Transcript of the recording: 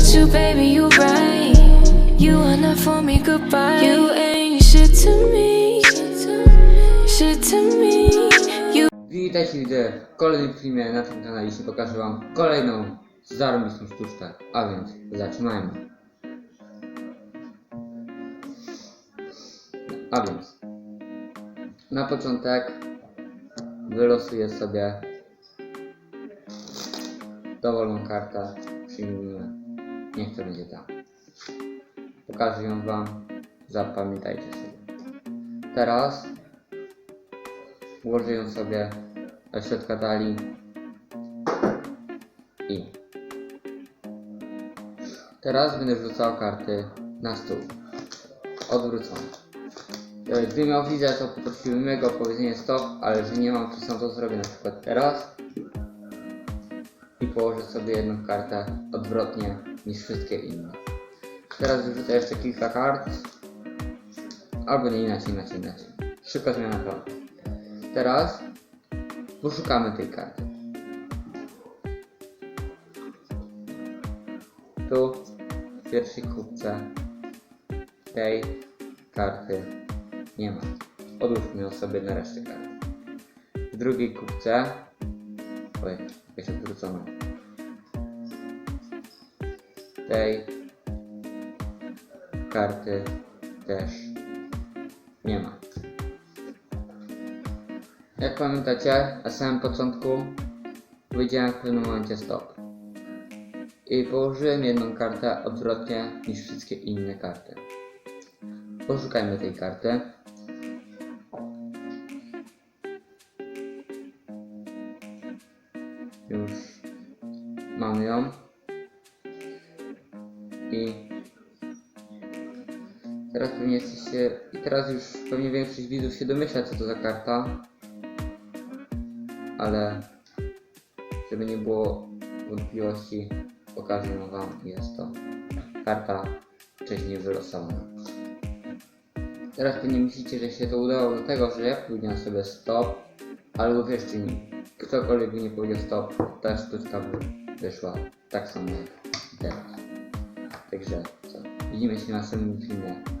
with you, baby, you right. You are not for me, goodbye. You ain't shit to me. Shit to me. You Witajcie widzę w kolejnym filmie na tym kanale. Dzisiaj pokażę wam kolejną zarobistą sztuczkę. A więc zaczynajmy. A więc na początek wylosuję sobie dowolną kartę. Przyjmijmy. Niech to będzie ta. Pokażę ją wam. Zapamiętajcie sobie. Teraz Ułożę ją sobie do środka talii i teraz będę wrzucał karty na stół odwrócone. E, Gdybym miał widzę, to poprosiłbym jego o powiedzenie stop, ale że nie mam, to sam to zrobię na przykład teraz i położę sobie jedną kartę odwrotnie niż wszystkie inne. Teraz wyrzucę jeszcze kilka kart, albo nie inaczej, inaczej, inaczej. Szybka zmiana planu. Teraz poszukamy tej karty. Tu w pierwszej kubce tej karty nie ma. Odłóżmy ją sobie na resztę kart. W drugiej kubce oj, jakaś odwrócona. Tej karty też nie ma. Jak pamiętacie, na samym początku powiedziałem w pewnym momencie stop. I położyłem jedną kartę odwrotnie niż wszystkie inne karty. Poszukajmy tej karty. Już mamy ją. I teraz pewnie jesteście. I teraz już pewnie większość widzów się domyśla co to za karta ale żeby nie było wątpliwości, pokażę Wam, jest to karta wcześniej wylosowana. Teraz pewnie myślicie, że się to udało do tego, że ja powiedziałem sobie stop, ale uwierzcie mi, ktokolwiek by nie powiedział stop, ta sztuczka wyszła tak samo jak teraz. Także co, widzimy się w następnym filmie.